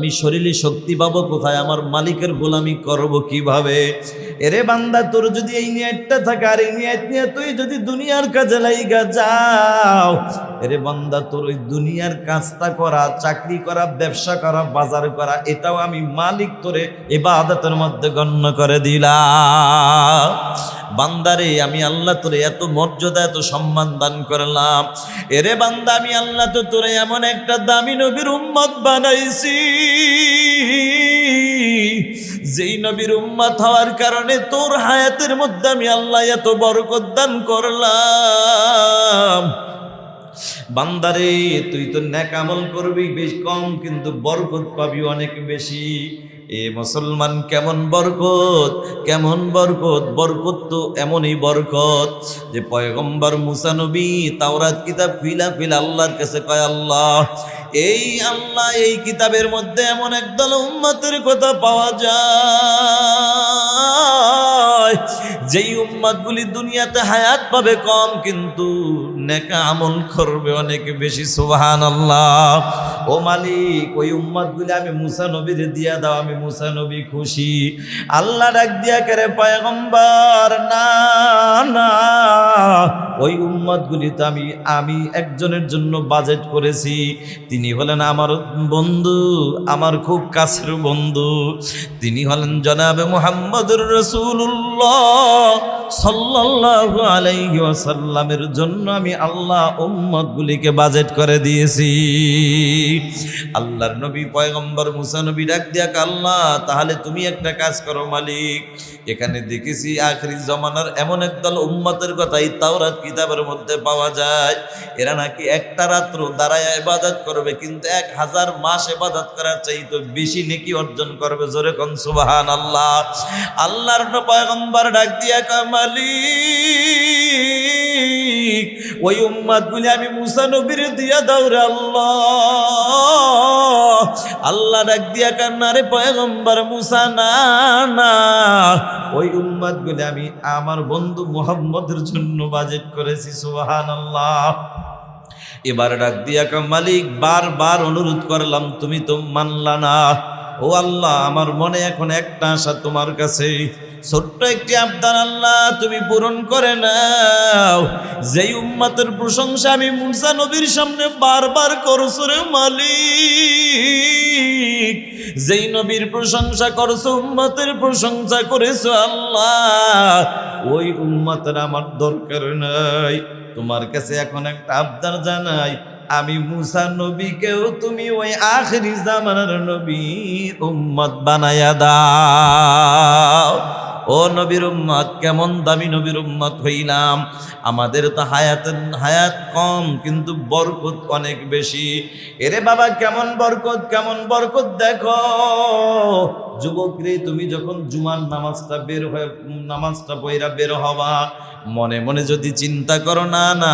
আমি শরীরে শক্তি পাবো কোথায়? আমার মালিকের গোলামি করব কীভাবে? এরে বান্দা, তোর যদি এই নিয়তটা থাকে, আর এই নিয়ত নিয়ে তুই যদি দুনিয়ার কাজে লাইগা যাও, এরে বান্দা, তোর ওই দুনিয়ার কাজটা করা, চাকরি করা, ব্যবসা করা, বাজার করা, এটাও আমি মালিক তোরে এবাদতের মধ্যে গণ্য করে দিলাম। বান্দারে আমি আল্লাহ তোরে এত মর্যাদা, এত সম্মান দান করলাম। এরে বান্দা, আমি আল্লাহ তো তোরে এমন একটা দামি নবীর উম্মত বানাইছি। যেই নবীর উম্মাত হওয়ার কারণে তোর হায়াতের মধ্যে আমি আল্লাহ এত বরকত দান করলাম। বান্দারে, তুই তো ন্যাক আমল করবি, বেশ কম, কিন্তু বরকত পাবি অনেক বেশি। এ মুসলমান কেমন বরকত কেমন বরকত? বরকত তো এমনই বরকত যে পয়গম্বর মুসানবী তাওরাত কিতাব ফিলা ফিলা আল্লাহর কাছে কয়, আল্লাহ, এই আল্লাহ এই কিতাবের মধ্যে এমন একদল উম্মতের কথা পাওয়া যায়। যেই উম্মাদগুলি দুনিয়াতে হায়াত পাবে কম, কিন্তু নেকা আমল করবে অনেক বেশি সুবহান আল্লাহ ও মালিক, ওই উম্মাদগুলি আমি মুসা নবীর দিয়া দাও, আমি মুসা নবী খুশি। আল্লাহ ডাক দিয়া করে পায়গম্বার? না না। ওই উম্মতগুলি তো আমি আমি একজনের জন্য বাজেট করেছি। তিনি হলেন আমার বন্ধু, আমার খুব কাছের বন্ধু। তিনি হলেন জনাবে মুহাম্মদুর রসুল্লাহ সাল্লাল্লাহু আলাইহি ওয়াসাল্লামের জন্য আমি আল্লাহ উম্মতগুলিকে বাজেট করে দিয়েছি। আল্লাহর নবী, পয়গম্বর মুসা নবী ডাক দিয়া আল্লাহ, তাহলে তুমি একটা কাজ করো মালিক। এখানে দেখেছি আখরি জমানার এমন একদল উম্মতের কথা এই কিতাবের মধ্যে পাওয়া যায়। এরা নাকি একটা রাত্র দাঁড়ায় এবাদত করবে, কিন্তু এক হাজার মাস ইবাদত করার চাইতে বেশি নেকি অর্জন করবে। জোরে কন সুবাহান আল্লাহ আল্লাহর পয়গম্বর ডাক দিয়া কামালি ওই উম্মাদ গুলি আমি মুসা নবীর দিয়া দাউরে আল্লাহ। আল্লাহ ডাক দিয়া কান্নারে পয়গম্বর মুসা, না না। ওই উম্মাদ গুলি আমি আমার বন্ধু মোহাম্মদের জন্য বাজেট করেছি সুবাহান আল্লাহ এবার ডাক দিয়া মালিক, বারবার অনুরোধ করলাম, তুমি তো মানলা না। ও আল্লাহ, আমার মনে এখন একটা আশা তোমার কাছে। ছোট্ট একটি আবদার, আল্লাহ, তুমি পূরণ করে নাও। যেই উম্মাতের প্রশংসা আমি মুসা নবীর সামনে বারবার করছ রে মালিক, যেই নবীর প্রশংসা করছ, উম্মতের প্রশংসা করেছ আল্লাহ, ওই উম্মতের আমার দরকার নাই। তোমার কাছে এখন একটা আবদার জানাই, আমি মুসা নবীকেও তুমি ওই আখরি জামানার নবী উম্মত বানায়া দাও। ও নবীর উম্মত, কেমন দামি নবীর উম্মত হইলাম। আমাদের তো হায়াতের হায়াত কম, কিন্তু বরকত অনেক বেশি। এরে বাবা, কেমন বরকত কেমন বরকত দেখো। যুবক রে তুমি যখন জুমার নামাজটা বের হয়ে, নামাজটা বইরা বের হবা, মনে মনে যদি চিন্তা করো, না না,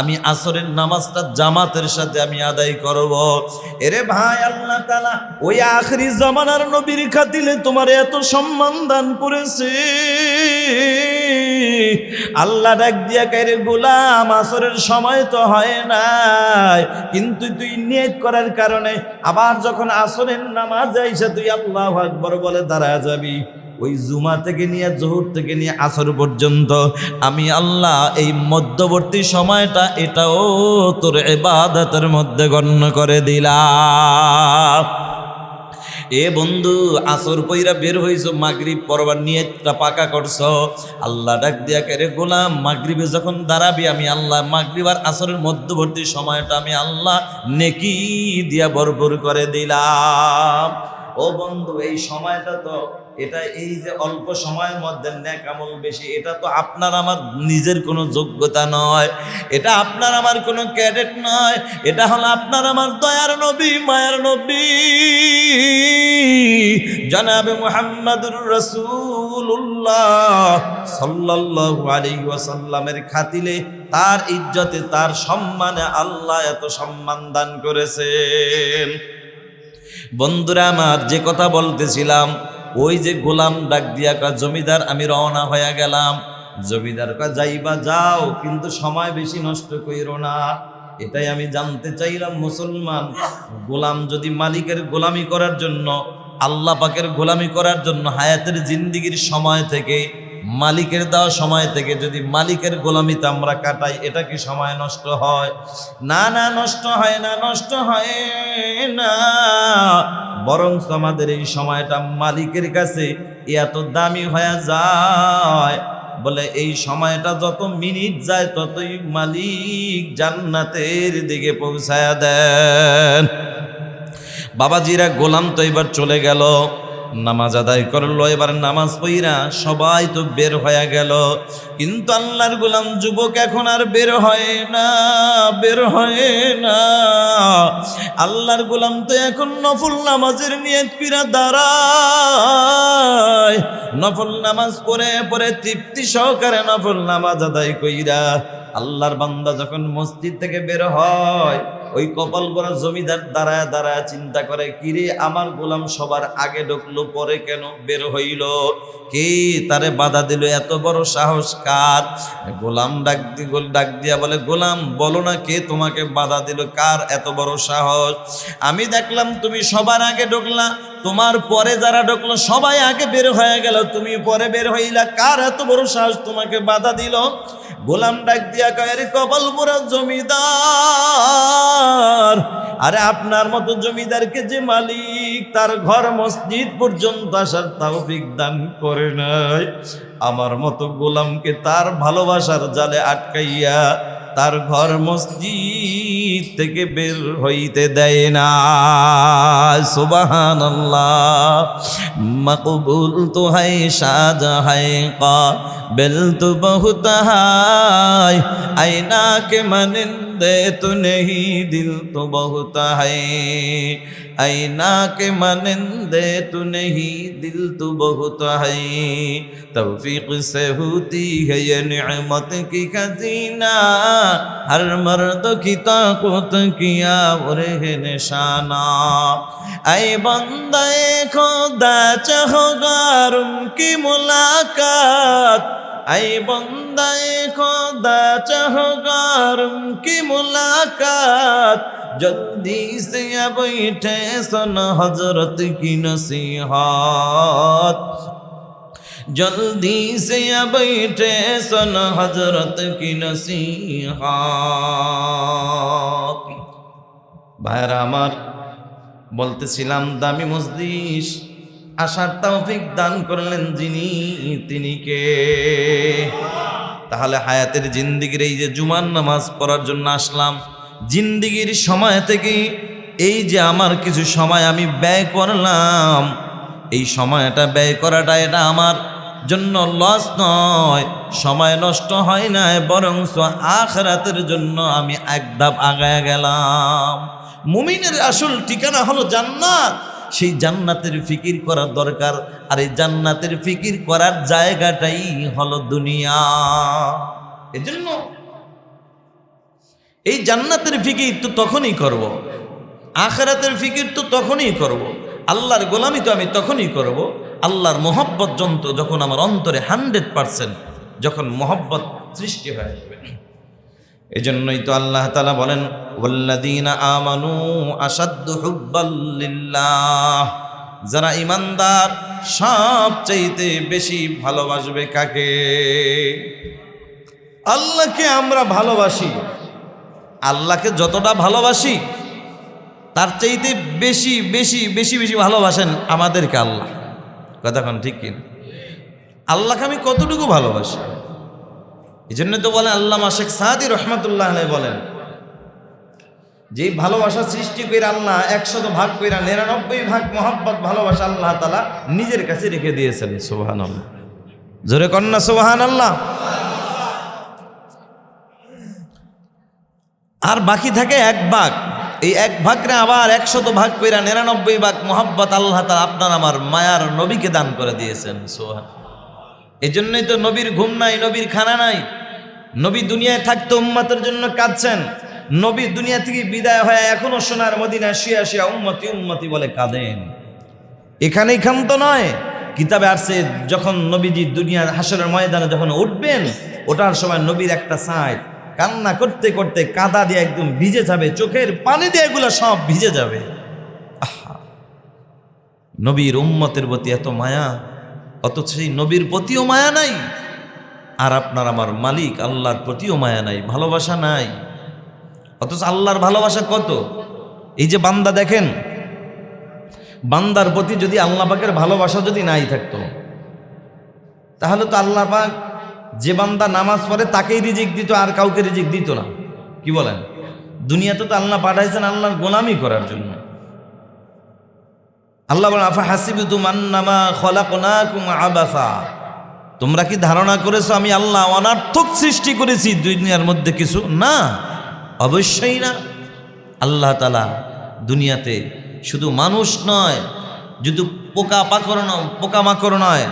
আমি আসরের নামাজটা জামাতের সাথে আমি আদায় করব। এরে ভাই, আল্লাহ তালা ওই আখরি জামানার নবীর খাতিলে তোমার এত সম্মান দান করেছে। আল্লাহ ডাক দিয়া কাইরে গোলাম, আসরের সময় তো হয় নাই, কিন্তু তুই নিয়ত করার কারণে আবার যখন আসরের নামাজ আইসা, তুই আল্লাহ আকবর বলে, দাঁড়ায় যাবি? ওই জুমা থেকে নিয়ে, জোহর থেকে নিয়ে আসর পর্যন্ত আমি আল্লাহ এই মধ্যবর্তী সময়টা এটাও তোর এবাদতের মধ্যে গণ্য করে দিলাম। এ বন্ধু, আসর পইরা বের হইছো, মাগরিব পরবার নিয়তটা পাকা করছ। আল্লাহ ডাক দিয়া কেরে গোলাম, মাগরিবে যখন দাঁড়াবি, আমি আল্লাহ মাগরিব আর আসরের মধ্যবর্তী সময়টা আমি আল্লাহ নেকি দিয়া ভরপুর করে দিলাম। ও বন্ধু, এই সময়টা তো এটা এই যে অল্প সময়ের মধ্যে ন্যাক আমল বেশি, এটা তো আপনার আমার নিজের কোনো যোগ্যতা নয়, এটা আপনার আমার কোনো ক্যাডেট নয়, এটা হলো আপনার আমার দয়ার নবী, মায়ার নবী। জনাবে মুহাম্মাদুর রাসূলুল্লাহ সাল্লাল্লাহু আলাইহি ওয়াসাল্লামের খাতিলে তার ইজ্জতে, তার সম্মানে আল্লাহ এত সম্মান দান করেছেন। বন্ধুরা আমার, যে কথা বলতেছিলাম, ওই যে গোলাম ডাক দিয়া কা জমিদার, আমি রওনা হয়ে গেলাম। জমিদার কা যাইবা যাও, কিন্তু সময় বেশি নষ্ট কইরো না। এটাই আমি জানতে চাইলাম মুসলমান। গোলাম যদি মালিকের গোলামি করার জন্য, আল্লাহ পাকের গোলামি করার জন্য হায়াতের জিন্দিগির সময় থেকে মালিকের দেওয়া সময় থেকে যদি মালিকের গোলামিতে আমরা কাটাই, এটা কি সময় নষ্ট হয়? না না, নষ্ট হয় না, নষ্ট হয় না। বরং আমাদের এই সময়টা মালিকের কাছে এত দামি হয়ে যায়। বলে এই সময়টা যত মিনিট যায়, ততই মালিক জান্নাতের দিকে পৌঁছায়া দেন। বাবাজিরা গোলাম তো এবার চলে গেল। নামাজ আদায় করল, এবার নামাজ পইরা সবাই তো বের হয়ে গেল। কিন্তু আল্লাহর গোলাম যুবক এখন আর বের হয় না, বের হয় না। আল্লাহর গোলাম তো এখন নফল নামাজের নিয়ত কিরা দাঁড়ায়। নফল নামাজ পড়ে পরে তৃপ্তি সহকারে নফল নামাজ আদায় কইরা আল্লাহর বান্দা যখন মসজিদ থেকে বের হয়, ওই কপাল করা জমিদার দাঁড়ায় দাঁড়ায় চিন্তা করে, কিরে, আমার গোলাম সবার আগে ঢুকলো, পরে কেন বের হইল? কে তারে বাধা দিল? এত বড় সাহস কার? গোলাম ডাক দি ডাক দিয়া বলে, গোলাম, বলো না কে তোমাকে বাধা দিল? কার এত বড় সাহস? আমি দেখলাম তুমি সবার আগে ঢুকলা, তোমার পরে যারা ঢুকলো, সবাই আগে বের হয়ে গেল। তুমি পরে বের হইলা, কার এত বড় সাহস তোমাকে বাধা দিল? গোলাম ডাক দিয়া কয়ের কপাল পুরা জমিদার, আরে আপনার মতো জমিদারকে যে মালিক তার ঘর মসজিদ পর্যন্ত আসার তাও দান করে নাই। আমার মতো গোলামকে তার ভালোবাসার জালে আটকাইয়া তার ঘর মসজিদ থেকে বের হইতে দেয় না। সুবাহান মকবুল তো হাই শাহজাহাই হাই, কা, বেল তো বহুত হাই কে के मनिंदे तो नहीं दिल तो बहुत है आईना के मनिंदे तो नहीं दिल तो बहुत है तौफीक से होती है ये नियमत की खजीना हर मर्द की ताकत किया और है निशाना ऐ बंदे खुदा चाहोगार उनकी मुलाकात আই বন্দায় খোদা, চাহ গরম কি মুলাকাত? জলদি সে বৈঠে সন হজরত কি নসিহত? জলদি সে বৈঠে সন হজরত কি নসিহত? ভাইরা আমার বলতেছিলাম দামি মজদিস আসার তৌফিক দান করলেন যিনি, তিনি কে? তাহলে হায়াতের জিন্দিগির এই যে জুমার নামাজ পড়ার জন্য আসলাম। জিন্দিগির সময় থেকে এই যে আমার কিছু সময় আমি ব্যয় করলাম, এই সময়টা ব্যয় করাটা এটা আমার জন্য লস নয়। সময় নষ্ট হয় না বরং আখরাতের জন্য আমি এক ধাপ আগায় গেলাম। মুমিনের আসল ঠিকানা হলো জান্নাত। সেই জান্নাতের ফিকির করার দরকার আর এই জান্নাতের ফিকির করার জায়গাটাই হলো দুনিয়া এজন্য এই জান্নাতের ফিকির তো তখনই করব। আখেরাতের ফিকির তো তখনই করব। আল্লাহর গোলামি তো আমি তখনই করব। আল্লাহর মোহব্বত যন্ত্র যখন আমার অন্তরে হান্ড্রেড পারসেন্ট যখন মোহব্বত সৃষ্টি হয়ে যাবে এই জন্যই তো আল্লাহ তালা বলেন ওল্লাদিনা আমানু যারা ইমানদার সবচাইতে বেশি ভালোবাসবে কাকে? আল্লাহকে আমরা ভালোবাসি। আল্লাহকে যতটা ভালোবাসি, তার চাইতে বেশি বেশি বেশি বেশি ভালোবাসেন আমাদেরকে আল্লাহ। কথাক্ষণ ঠিক কিনা? আল্লাহকে আমি কতটুকু ভালোবাসি? এই জন্য তো বলেন আল্লাহ শেখ সাদি রহমতুল্লাহ বলেন, যে ভালোবাসা সৃষ্টি করে আল্লাহ একশত ভাগ কইরা নিরানব্বই ভাগ মোহাব্বত, ভালোবাসা আল্লাহ তালা নিজের কাছে রেখে দিয়েছেন সোহান আল্লাহ জোরে কন্যা সোহান আল্লাহ আর বাকি থাকে এক ভাগ। এই এক ভাগরে আবার একশত ভাগ কইরা নিরানব্বই ভাগ মোহাব্বত আল্লাহ তালা আপনার আমার মায়ার নবীকে দান করে দিয়েছেন সোহান এই জন্যই তো নবীর ঘুম নাই, নবীর খানা নাই। নবী দুনিয়ায় থাকতে উম্মতের জন্য কাঁদছেন। নবী দুনিয়া থেকে বিদায় হয়ে এখনও সোনার মদিনা শিয়া শিয়া উম্মতি উম্মতি বলে কাঁদেন। এখানেই ক্ষান্ত নয়। কিতাবে আসছে, যখন নবীজি দুনিয়ার হাসরের ময়দানে যখন উঠবেন, ওঠার সময় নবীর একটা সাইড, কান্না করতে করতে কাদা দিয়ে একদম ভিজে যাবে, চোখের পানি দিয়ে এগুলো সব ভিজে যাবে। আহা! নবীর উম্মতের প্রতি এত মায়া। অথচ সেই নবীর প্রতিও মায়া নাই। আর আপনার আমার মালিক আল্লাহর প্রতিও মায়া নাই, ভালোবাসা নাই। অথচ আল্লাহর ভালোবাসা কত? এই যে বান্দা দেখেন, বান্দার প্রতি যদি আল্লাহ পাকের ভালোবাসা যদি নাই থাকতো, তাহলে তো আল্লাহ পাক যে বান্দা নামাজ পড়ে তাকেই রিজিক দিত, আর কাউকে রিজিক দিত না। কি বলেন? দুনিয়াতে তো আল্লাহ পাঠাইছেন আল্লাহর গোলামি করার জন্য। আল্লাহ আফা হাসিবু তুমান্নামা খলাকনাকুম আবাসা? তোমরা কি ধারণা করেছ আমি আল্লাহ অনার্থক সৃষ্টি করেছি? দুনিয়ার মধ্যে কিছু? না, অবশ্যই না। আল্লাহ তালা দুনিয়াতে শুধু মানুষ নয় শুধু পোকা পাকড় নয়, পোকামাকড় নয়,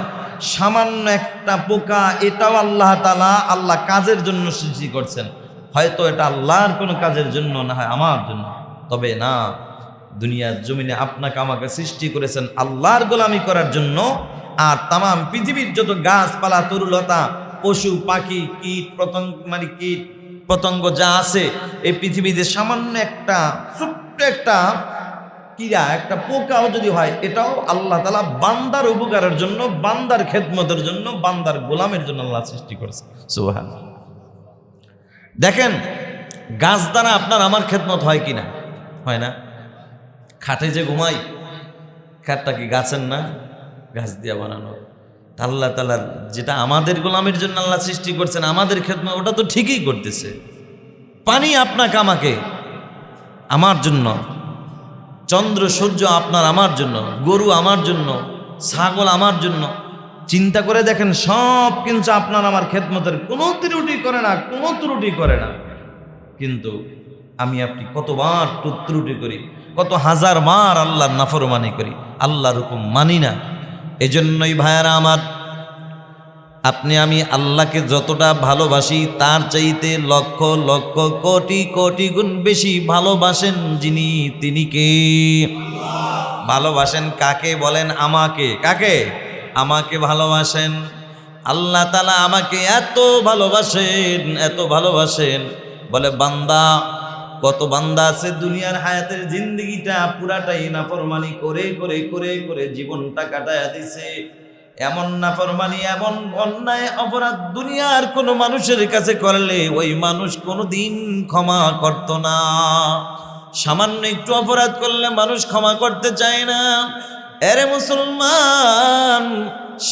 সামান্য একটা পোকা, এটাও আল্লাহ তালা আল্লাহ কাজের জন্য সৃষ্টি করছেন। হয়তো এটা আল্লাহর কোনো কাজের জন্য না হয়, আমার জন্য। তবে না দুনিয়ার জমিনে আপনাকে আমাকে সৃষ্টি করেছেন আল্লাহর গোলামি করার জন্য, আর তামাম পৃথিবীর যত গাছপালা, তরুলতা, পশু, পাখি, কীট, পতঙ্গ মানে কীট, পতঙ্গ যা আছে, এই পৃথিবীতে সামান্য একটা, ছোট্ট একটা কিরা, একটা পোকাও যদি হয়, এটাও আল্লাহ তালা বান্দার উপকারের জন্য, বান্দার খেদমতের জন্য, বান্দার গোলামের জন্য আল্লাহ সৃষ্টি করেছে সুবাহান দেখেন, গাছ দ্বারা আপনার আমার খেদমত হয় কিনা? হয় না? খাটে যে ঘুমাই, খাটটা কি গাছের না? গাছ দিয়ে বানানো। আল্লাহ তালার যেটা আমাদের গোলামের জন্য আল্লাহ সৃষ্টি করছেন, আমাদের খেদমত, ওটা তো ঠিকই করতেছে। পানি আপনাকে, আমাকে, আমার জন্য। চন্দ্র, সূর্য আপনার, আমার জন্য। গরু আমার জন্য। ছাগল আমার জন্য। চিন্তা করে দেখেন, সব কিন্তু আপনার আমার খেদমতের কোনো ত্রুটি করে না, কোনো ত্রুটি করে না। কিন্তু আমি আপনি কতবার ত্রুটি করি। কত হাজার বার আল্লাহর নাফরমানি করি, আল্লাহর হুকুম মানি না। এজন্যই ভাইয়ারা আমার, আপনি আমি আল্লাহকে যতটা ভালোবাসি, তার চাইতে লক্ষ লক্ষ কোটি কোটি গুণ বেশি ভালোবাসেন যিনি তিনি কে? ভালোবাসেন কাকে বলেন আমাকে? কাকে? আমাকে ভালোবাসেন। আল্লাহ তালা আমাকে এত ভালোবাসেন এত ভালোবাসেন। বলে, বান্দা কত বান্দা আছে দুনিয়ার হায়াতের জিন্দগিটা পুরাটাই নাফরমানি করে করে করে করে জীবনটা কাটায়া দিছে। এমন নাফরমানি, এমন অন্যায় অপরাধ দুনিয়ার কোনো মানুষের কাছে করলে ওই মানুষ কোনো দিন ক্ষমা করত না। সামান্য একটু অপরাধ করলে মানুষ ক্ষমা করতে চায় না। এরে মুসলমান,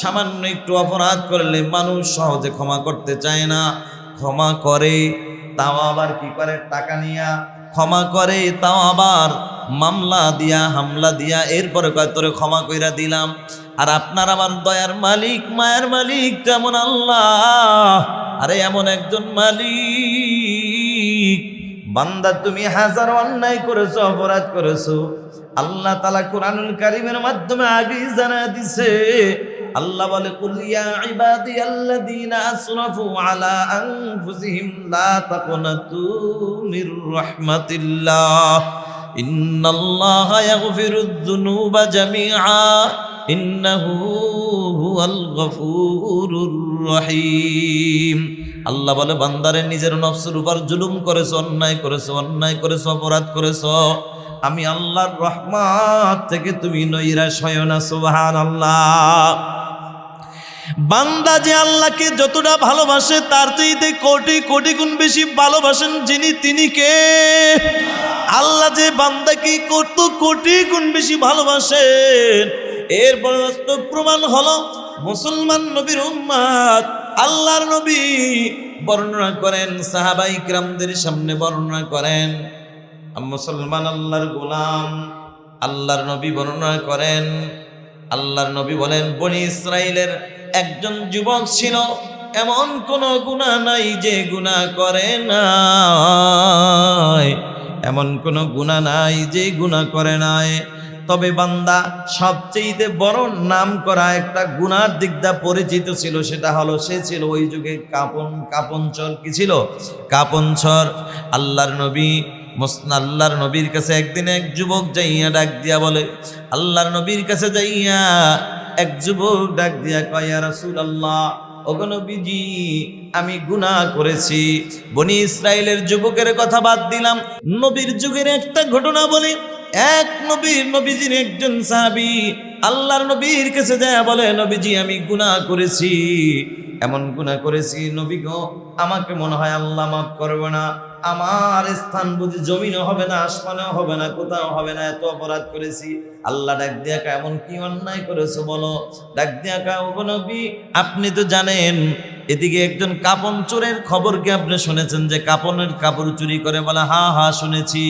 সামান্য একটু অপরাধ করলে মানুষ সহজে ক্ষমা করতে চায় না। ক্ষমা করে তাও আবার কি করে? টাকা নিয়া ক্ষমা করে, তাও আবার মামলা দিয়া, হামলা দিয়া, এরপরে তোরে ক্ষমা কইরা দিলাম। আর আপনার আমার দয়ার মালিক, মায়ের মালিক তেমন আল্লাহ, আরে এমন একজন মালিক। বান্দা, তুমি হাজার অন্যায় করেছ, অপরাধ করেছ। আল্লাহ তালা কোরআনুল কারিমের মাধ্যমে আগেই জানা দিছে আল্লাহ বলে, কুল ইবাদিয়াল্লাযীনা আসরাফু আলা আনফুসিহিম লা তাকুনাতু মির রাহমাতিল্লাহ। ইন্নাল্লাহা ইয়াগফিরুয যুনুবা জামিআ। ইন্নাহু হুয়াল গফুরুর রহিম। আল্লাহ বলে, বান্দারে নিজের নফসের উপর জুলুম করেছ, অন্যায় করেছ অন্যায় করেছ, অপরাধ করেছ। আমি আল্লাহর রহমত থেকে তুমি নৈরাশ হয় না আল্লাহ বান্দা যে আল্লাহকে যতটা ভালোবাসে, তার চাইতে কোটি কোটি গুণ বেশি ভালোবাসেন যিনি, তিনি কে? আল্লাহ যে বান্দাকে কত কোটি গুণ বেশি ভালোবাসেন। এর বাস্তব প্রমাণ হলো মুসলমান নবীর উম্মাদ আল্লাহর নবী বর্ণনা করেন, সাহাবাই কিরামদের সামনে বর্ণনা করেন। মুসলমান আল্লাহর গোলাম, আল্লাহর নবী বর্ণনা করেন। আল্লাহর নবী বলেন, বনি ইসরায়েলের একজন যুবক ছিল, এমন কোন গুণা নাই যে গুণা করে নাই। এমন কোন গুণা নাই যে গুণা করে নাই। তবে বান্দা সবচেয়ে বড় নাম করা একটা গুনার দিকটা পরিচিত ছিল, সেটা হলো সে ছিল ওই যুগে কাপন কাপনচর কি ছিল? কাপনচর আল্লাহর নবী মোসন আল্লাহর নবীর কাছে একদিন এক যুবক যাইয়া ডাক দিয়া বলে, আল্লাহর নবীর কাছে যাইয়া এক যুবক ডাক দিয়া কয়া রাসুল আল্লাহ ও আমি গুনাহ করেছি। বনি ইসরায়েলের যুবকের কথা বাদ দিলাম। নবীর যুগের একটা ঘটনা বলে, এক নবীর নবীজির একজন সাহাবি আল্লাহর নবীর কাছে যায় বলে, নবীজি, আমি গুনাহ করেছি। এমন গুনাহ করেছি? নবী গো, আমাকে মনে হয় আল্লাহ মাফ করবে না। আমার স্থান বুঝি জমিনও হবে না, আসমানেও হবে না, কোথাও হবে না, এত অপরাধ করেছি। আল্লাহ ডাক দিয়া কা, এমন কি অন্যায় করেছ বলো? ডাক দিয়া কা নবী আপনি তো জানেন, এদিকে একজন কাপন চোরের খবর কি আপনি শুনেছেন যে কাপনের কাপড় চুরি করে বলে, হা হা, শুনেছি।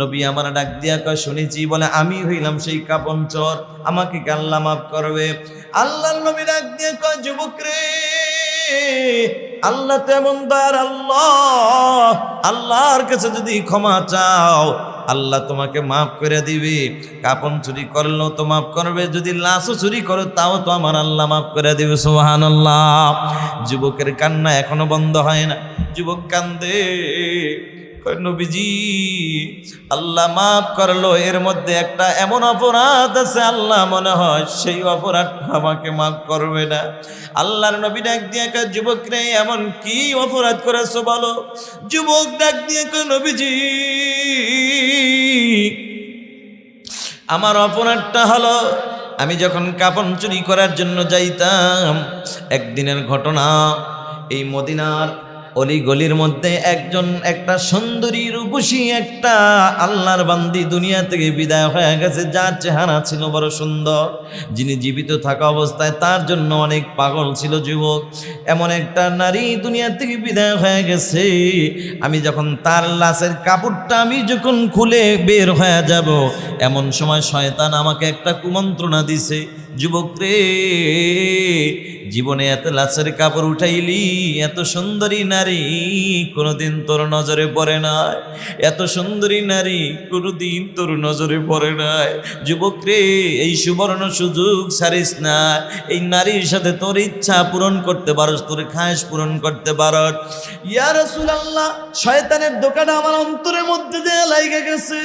নবী আমার ডাক দিয়া কয় শুনেছি বলে, আমি হইলাম সেই কাপন চোর, আমাকে কি আল্লাহ মাফ করবে? আল্লাহর নবী ডাক দিয়া কয় যুবক রে। আল্লাহ তেমন দার আল্লাহ। আল্লাহর কাছে যদি ক্ষমা চাও, আল্লাহ তোমাকে মাফ করে দিবে। কাপন চুরি করলেও তো মাফ করবে, যদি লাশও চুরি করো, তাও তো আমার আল্লাহ মাফ করে দিবে সোহান আল্লাহ যুবকের কান্না এখনও বন্ধ হয় না। যুবক কান্দে। নবীজি, আল্লাহ মাফ করল, এর মধ্যে একটা এমন অপরাধ আছে, আল্লাহ মনে হয় সেই অপরাধ আমাকে মাফ করবে না। আল্লাহর নবী ডাক দিয়ে একটা যুবক রে, এমন কি অপরাধ করেছ বলো? যুবক ডাক দিয়ে নবীজি, আমার অপরাধটা হলো, আমি যখন কাপন চুরি করার জন্য যাইতাম, একদিনের ঘটনা, এই মদিনার অলি গলির মধ্যে একজন, একটা সুন্দরী রূপসী, একটা আল্লাহর বান্দি দুনিয়া থেকে বিদায় হয়ে গেছে, যার চেহারা ছিল বড় সুন্দর। যিনি জীবিত থাকা অবস্থায় তার জন্য অনেক পাগল ছিল যুবক। এমন একটা নারী দুনিয়া থেকে বিদায় হয়ে গেছে। আমি যখন তার লাশের কাপড়টা আমি যখন খুলে বের হয়ে যাব, এমন সময় শয়তান আমাকে একটা কুমন্ত্রণা দিছে যুবক রে জীবনে এত লাশের কাপড় উঠাইলি, এত সুন্দরী নারী, কোনোদিন তোর নজরে পড়ে নাই। এত সুন্দরী নারী, কোনোদিন তোর নজরে পড়ে নাই। যুবক রে এই সুবর্ণ সুযোগ সারিস না। এই নারীর সাথে তোর ইচ্ছা পূরণ করতে পারস, তোর খাস পূরণ করতে পারস। ইয়া রাসূলুল্লাহ, শয়তানের দোকানে আমার অন্তরের মধ্যে যে লাইগে গেছে।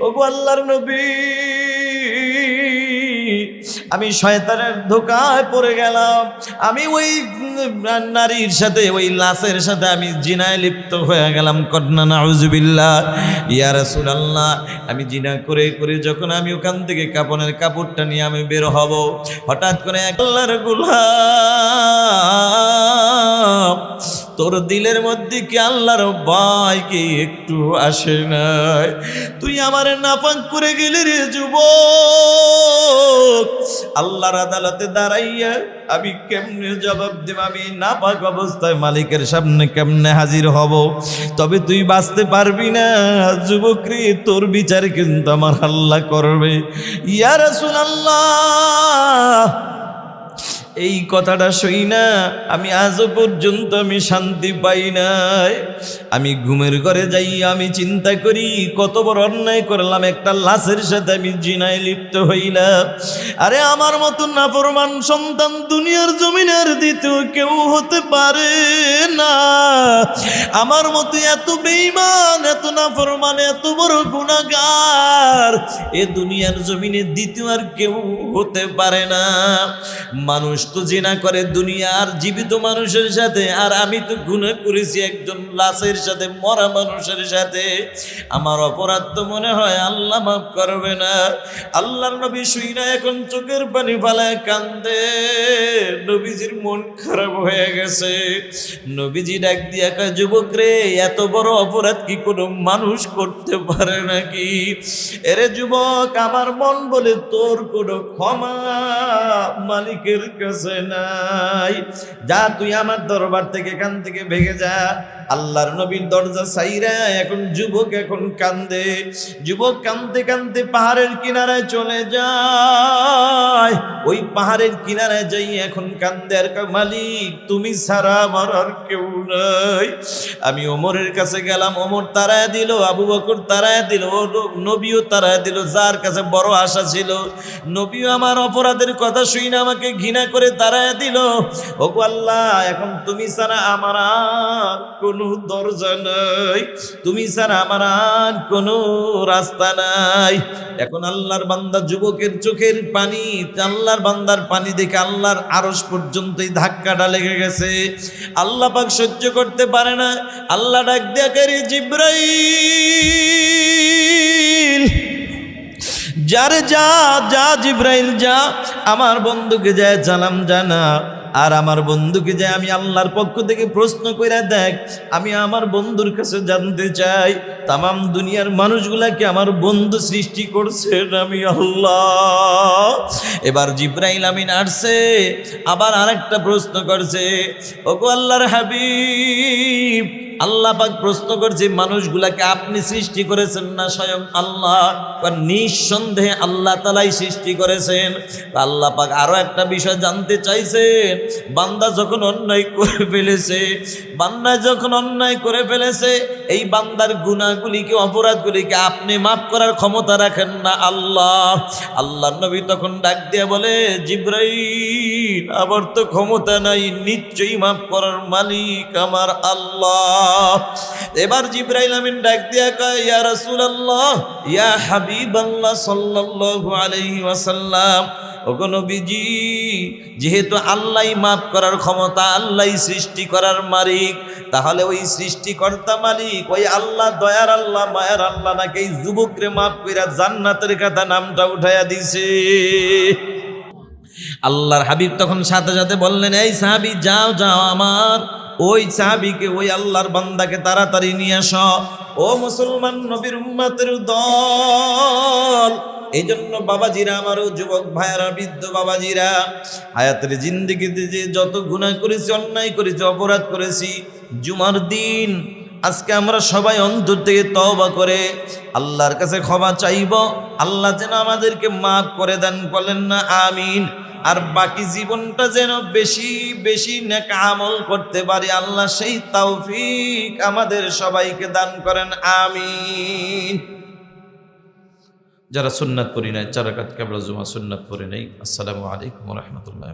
ওগো আল্লাহর নবী আমি শয়তানের ধোকায় পড়ে গেলাম। আমি ওই নারীর সাথে, ওই লাশের সাথে আমি জিনায় লিপ্ত হয়ে গেলাম। কন্যা, নাউজুবিল্লাহ। ইয়া রাসূলুল্লাহ, আমি জিনা করে করে যখন আমি ওখান থেকে কাপনের কাপড়টা নিয়ে আমি বের হব, হঠাৎ করে এক আল্লাহর গুলাম তোর দিলের মধ্যে কি আল্লাহর ভয় কি একটু আসে নাই? তুই আমার নাপাক করে গেলি রে যুব আল্লাহর আদালতে দাঁড়াইয়া আমি কেমনে জবাব দেব? আমি নাপাক অবস্থায় মালিকের সামনে কেমনে হাজির হব? তবে তুই বাঁচতে পারবি না। যুবক রে, তোর বিচার কিন্তু আমার আল্লাহ করবে। ইয়া রাসূলুল্লাহ এই কথাটা শুই না। আমি আজও পর্যন্ত আমি শান্তি পাই নাই। আমি ঘুমের ঘরে যাই, আমি চিন্তা করি, কত বড় অন্যায় করলাম, একটা লাশের সাথে আমি জিনায় লিপ্ত হইলাম আরে আমার মতো নাফরমান সন্তান দুনিয়ার জমিনের দ্বিতীয় কেউ হতে পারে না। আমার মতো এত বেইমান এত নাফরমান, এত বড় গুণাগার এ দুনিয়ার জমিনে দ্বিতীয় আর কেউ হতে পারে না। মানুষ তো জেনা করে দুনিয়ার জীবিত মানুষের সাথে, আর আমি তো গুণা করেছি একজন লাশের সাথে, মরা মানুষের সাথে। আমার অপরাধ তো মনে হয় আল্লাহ মাফ করবে না। আল্লাহর নবী শুই না এখন চোখের পানি ফালায় কান্দে। নবীজির মন খারাপ হয়ে গেছে। নবীজি ডাক দিয়া কয়, যুবক রে, এত বড় অপরাধ কি কোনো মানুষ করতে পারে নাকি? এরে যুবক, আমার মন বলে তোর কোনো ক্ষমা মালিকের কাছে নাই। যা তুই আমার দরবার থেকে এখান থেকে ভেঙে যা। আল্লাহর নবীর দরজা সাইরা এখন যুবক এখন কান্দে। যুবক কান্দতে কান্দতে পাহাড়ের কিনারায় চলে যায়। ওই পাহাড়ের কিনারায় যাই এখন কান্দে আর মালিক, তুমি ছাড়া আমার আর কেউ নাই। আমি ওমরের কাছে গেলাম, ওমর তারায় দিল, আবু বকর তারায় দিল নবীও তারায় দিল, যার কাছে বড় আশা ছিল। নবীও আমার অপরাধের কথা শুই না আমাকে ঘৃণা করে দাঁড়ায় দিল। ও আল্লাহ, এখন তুমি ছাড়া আমার আর কোনো দরজা নাই। তুমি ছাড়া আমার আর কোনো রাস্তা নাই। এখন আল্লাহর বান্দা যুবকের চোখের পানি, আল্লাহর বান্দার পানি দেখে আল্লাহর আরস পর্যন্তই ধাক্কাটা লেগে গেছে। আল্লাহ পাক সহ্য করতে পারে না। আল্লাহ ডাক দেখারি জিব্রাইল? যারে যা যা জিব্রাইল, যা। আমার বন্ধুকে যায় জানাম জানা। আর আমার বন্ধুকে যে আমি আল্লাহর পক্ষ থেকে প্রশ্ন করে দেখ, আমি আমার বন্ধুর কাছে জানতে চাই তাম দুনিয়ার মানুষগুলাকে আমার বন্ধু সৃষ্টি করছেন আমি আল্লাহ? এবার জিব্রাইল আমিন আসছে, আবার আরেকটা প্রশ্ন করছে, ওগো আল্লাহর হাবিব আল্লাহ পাক প্রশ্ন করছে মানুষগুলাকে আপনি সৃষ্টি করেছেন না স্বয়ং আল্লাহ? নিঃসন্দেহে আল্লাহ তালাই সৃষ্টি করেছেন। আল্লাহ পাক আরও একটা বিষয় জানতে চাইছেন বান্দা যখন অন্যায় করে ফেলেছে, বান্দা যখন অন্যায় করে ফেলেছে, এই বান্দার গুণাগুলিকে অপরাধগুলিকে আপনি মাফ করার ক্ষমতা রাখেন না আল্লাহ। আল্লাহ নবী তখন ডাক দিয়ে বলে, জিব্রাইল আবার তো ক্ষমতা নাই, নিশ্চয়ই মাফ করার মালিক আমার আল্লাহ। এবার জিব্রাইল আমিন ডাক দিয়া কয়, ইয়া রাসূলুল্লাহ, ইয়া হাবিবাল্লাহ সাল্লাল্লাহু আলাইহি ওয়াসাল্লাম, ওগো নবীজি, যেহেতু আল্লাহই মাফ করার ক্ষমতা আল্লাহই সৃষ্টি করার মালিক, তাহলে ওই সৃষ্টিকর্তা মালিক, ওই আল্লাহ দয়ার আল্লাহ, মায়ার আল্লাহ নাকি এই যুবকরে মাফ কইরা জান্নাতের কথা নামটা উঠাইয়া দিছে? আল্লাহর হাবিব তখন সাথে সাথে বললেন, এই সাহাবি, যাও যাও আমার ওই সাহাবিকে ওই আল্লাহর বান্দাকে তাড়াতাড়ি নিয়ে আস ও মুসলমান নবীর উম্মাতের দল। এই জন্য বাবাজিরা আমারও যুবক ভাইয়ারা, বৃদ্ধ বাবাজিরা, হায়াতের জিন্দিগিতে যে যত গুণা করেছি, অন্যায় করেছি, অপরাধ করেছি, জুমার দিন আজকে আমরা সবাই অন্তর থেকে তওবা করে আল্লাহর কাছে ক্ষমা চাইব। আল্লাহ যেন আমাদেরকে মাফ করে দেন, বলেন না, আমিন। আর বাকি জীবনটা যেন বেশি বেশি নেক আমল করতে পারি। আল্লাহ সেই তৌফিক আমাদের সবাইকে দান করেন আমি যারা সুন্নাত পড়ি নাই চারাকাত কেবলা জুমা সুন্নাত পড়ি নাই, আসসালামু আলাইকুম রহমতুল্লাহ